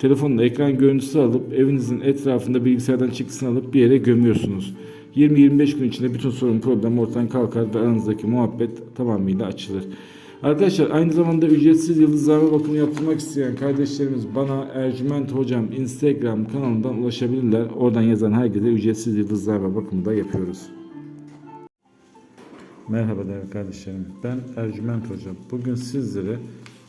telefonla ekran görüntüsü alıp evinizin etrafında bilgisayardan çıktısını alıp bir yere gömüyorsunuz. 20-25 gün içinde bütün sorun problem ortadan kalkar ve aranızdaki muhabbet tamamıyla açılır. Arkadaşlar aynı zamanda ücretsiz yıldızlama bakımı yaptırmak isteyen kardeşlerimiz bana Ercüment Hocam Instagram kanalından ulaşabilirler. Oradan yazan herkese ücretsiz yıldızlama bakımı da yapıyoruz. Merhaba değerli kardeşlerim. Ben Ercüment Hocam. Bugün sizlere